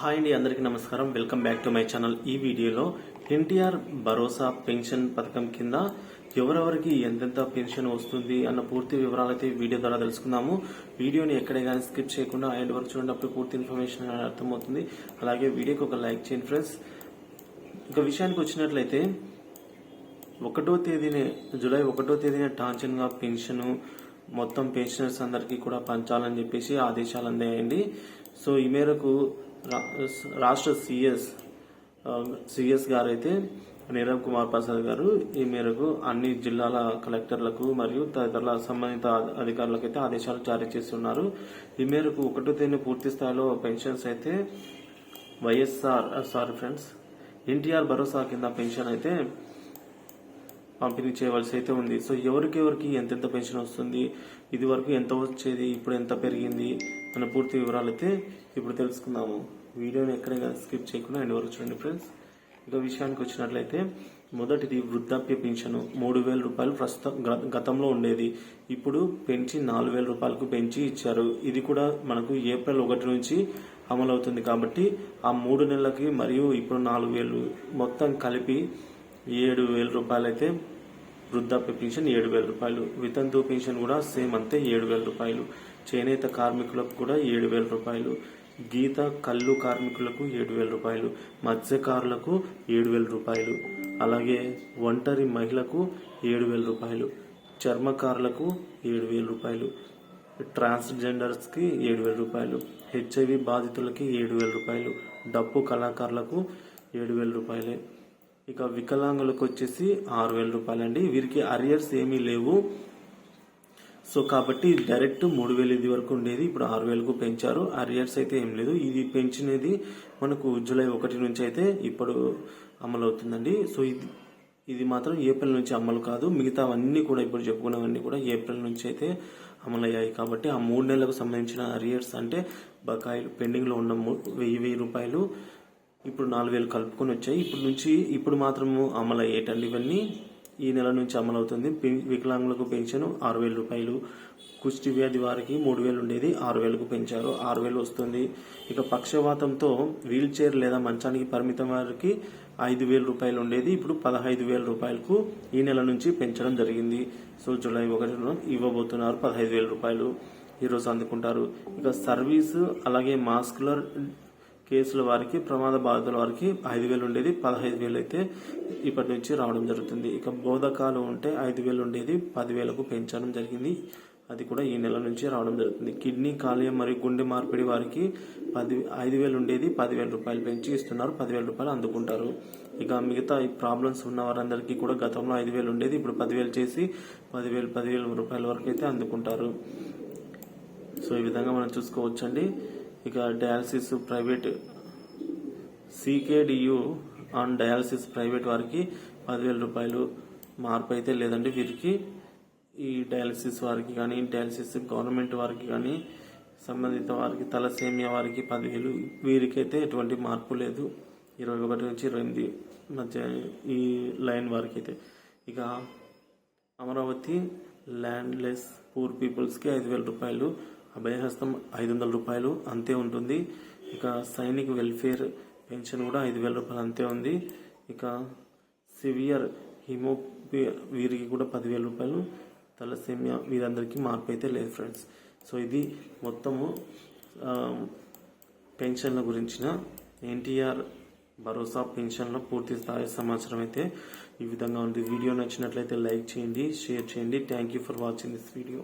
Hi అండి అందరికీ నమస్కారం. Welcome back to my channel. ఈ వీడియోలో ఎన్టీఆర్ భరోసా పెన్షన్ పథకం కింద ఎవరెవరికి ఎంతెంత పెన్షన్ వస్తుంది అన్న పూర్తి వివరాలు అయితే వీడియో ద్వారా తెలుసుకుందాము. వీడియోని ఎక్కడే కానీ స్కిప్ చేయకుండా ఎండ్ వరకు చూడండి అప్పుడు పూర్తి ఇన్ఫర్మేషన్ అర్థమవుతుంది. అలాగే వీడియోకి ఒక లైక్ చేయండి ఫ్రెండ్స్. ఇక విషయానికి వచ్చినట్లయితే ఒకటో తేదీనే జూలై ఒకటో తేదీన టాంచన్గా పెన్షన్ మొత్తం పెన్షనర్స్ అందరికీ కూడా పంచాలని చెప్పేసి ఆదేశాలు అందాయండి. సో ఈ మేరకు రాష్ట్ర సిఎస్ సిఎస్ గారు అయితే నీరవ్ కుమార్ ప్రసాద్ గారు ఈ మేరకు అన్ని జిల్లాల కలెక్టర్లకు మరియు తదితర సంబంధిత అధికారులకు అయితే ఆదేశాలు జారీ చేస్తున్నారు. ఈ మేరకు ఒకటో తేదీ పూర్తి స్థాయిలో పెన్షన్స్ అయితే వైఎస్ఆర్ సారీ ఫ్రెండ్స్ ఎన్టీఆర్ భరోసా కింద పెన్షన్ అయితే పంపిణీ చేయవలసి అయితే ఉంది. సో ఎవరికి ఎవరికి ఎంతెంత పెన్షన్ వస్తుంది ఇది వరకు ఎంత వచ్చేది ఇప్పుడు ఎంత పెరిగింది అన్న పూర్తి వివరాలు అయితే ఇప్పుడు తెలుసుకుందాము. వీడియోని ఎక్కడ స్కిప్ చేయకుండా ఎండ్ వరకు చూడండి ఫ్రెండ్స్. ఇక విషయానికి వచ్చినట్లయితే మొదటిది వృద్ధాప్య పెన్షన్. మూడు వేల రూపాయలు ప్రస్తుతం గతంలో ఉండేది. ఇప్పుడు పెంచి నాలుగు వేల రూపాయలకు పెంచి ఇచ్చారు. ఇది కూడా మనకు ఏప్రిల్ ఒకటి నుంచి అమలవుతుంది కాబట్టి ఆ మూడు నెలలకి మరియు ఇప్పుడు నాలుగు వేలు మొత్తం కలిపి ఏడు వేల రూపాయలు అయితే వృద్ధాప్య పెన్షన్ ఏడు వేల రూపాయలు వితంతు పెన్షన్ కూడా సేమ్ అంతే ఏడు వేల రూపాయలు చేనేత కార్మికులకు కూడా ఏడు వేల రూపాయలు గీత కళ్ళు కార్మికులకు ఏడు వేల రూపాయలు మత్స్యకారులకు ఏడు వేల రూపాయలు అలాగే ఒంటరి మహిళకు ఏడు వేల రూపాయలు చర్మకారులకు ఏడు వేల రూపాయలు ట్రాన్స్జెండర్స్కి ఏడు వేల రూపాయలు హెచ్ఐవి బాధితులకి ఏడు వేల రూపాయలు డప్పు కళాకారులకు ఏడు వేల రూపాయలే ఇక వికలాంగులకు వచ్చేసి ఆరు వేల రూపాయలండి. వీరికి అరియర్స్ ఏమీ లేవు. సో కాబట్టి డైరెక్ట్ మూడు వేలు ఇది వరకు ఉండేది. ఇప్పుడు ఆరు వేలకు పెంచారు. అరియర్స్ అయితే ఏం లేదు. ఇది పెంచినది మనకు జూలై ఒకటి నుంచి అయితే ఇప్పుడు అమలు అవుతుందండి సో ఇది ఇది మాత్రం ఏప్రిల్ నుంచి అమలు కాదు. మిగతావన్నీ కూడా ఇప్పుడు చెప్పుకున్నవన్నీ కూడా ఏప్రిల్ నుంచి అయితే అమలయ్యాయి. కాబట్టి ఆ మూడు నెలలకు సంబంధించిన అరియర్స్ అంటే బకాయిలు పెండింగ్లో ఉన్న వెయ్యి వెయ్యి రూపాయలు ఇప్పుడు నాలుగు వేలు కలుపుకొని వచ్చాయి. ఇప్పుడు నుంచి ఇప్పుడు మాత్రము అమలు అయ్యేటండి ఇవన్నీ. ఈ నెల నుంచి అమలవుతుంది. వికలాంగులకు పెన్షన్ ఆరు వేల రూపాయలు. కుష్టి వ్యాధి వారికి మూడు వేలు ఉండేది. ఆరు వేలకు పెంచారు. ఆరు వేలు వస్తుంది. ఇక పక్షవాతంతో వీల్ చైర్ లేదా మంచానికి పరిమితం వారికి ఐదు వేల రూపాయలు ఉండేది. ఇప్పుడు పదహైదు వేల రూపాయలకు ఈ నెల నుంచి పెంచడం జరిగింది. సో జూలై ఒకటిలో ఇవ్వబోతున్నారు పదహైదు వేల రూపాయలు. ఈరోజు అందుకుంటారు. ఇక సర్వీస్ అలాగే మాస్కులర్ కేసుల వారికి ప్రమాద బాధితుల వారికి ఐదు వేలు ఉండేది. పదహైదు వేలు అయితే ఇప్పటి నుంచి రావడం జరుగుతుంది. ఇక బోధకాలు ఉంటే ఐదు వేలు ఉండేది. పదివేలకు పెంచడం జరిగింది. అది కూడా ఈ నెల నుంచి రావడం జరుగుతుంది. కిడ్నీ కాలేయం మరియు గుండె మార్పిడి వారికి పది ఐదు వేలు ఉండేది. పదివేల రూపాయలు పెంచి ఇస్తున్నారు. పదివేల రూపాయలు అందుకుంటారు. ఇక మిగతా ఈ ప్రాబ్లమ్స్ ఉన్న వారందరికీ కూడా గతంలో ఐదు వేలు ఉండేది. ఇప్పుడు పదివేలు చేసి పదివేలు పదివేల రూపాయల వరకు అయితే అందుకుంటారు. సో ఈ విధంగా మనం చూసుకోవచ్చండి. ఇక dialysis private CKDU on dialysis private వారికి పదివేల రూపాయలు మార్పు అయితే లేదండి వీరికి. ఈ డయాలసిస్ వారికి కానీ డయాలసిస్ గవర్నమెంట్ వారికి కానీ సంబంధిత వారికి తలసేమియా వారికి పదివేలు. వీరికైతే ఎటువంటి మార్పు లేదు. ఇరవై ఒకటి నుంచి ఇరవై ఎనిమిది మధ్య ఈ లైన్ వారికి అయితే ఇక అమరావతి ల్యాండ్లెస్ పూర్ పీపుల్స్కి ఐదు వేల రూపాయలు అభయహస్తం ఐదు వందల రూపాయలు అంతే ఉంటుంది. ఇక సైనిక్ వెల్ఫేర్ పెన్షన్ కూడా ఐదు వేల రూపాయలు అంతే ఉంది. ఇక సివియర్ హిమో వీరికి కూడా పదివేల రూపాయలు. తలసేమియా వీరందరికీ మార్పు అయితే లేదు ఫ్రెండ్స్. సో ఇది మొత్తము పెన్షన్ల గురించిన ఎన్టీఆర్ భరోసా పెన్షన్ల పూర్తి స్థాయి సమాచారం అయితే ఈ విధంగా ఉంది. వీడియో నచ్చినట్లయితే లైక్ చేయండి షేర్ చేయండి. Thank you for watching this video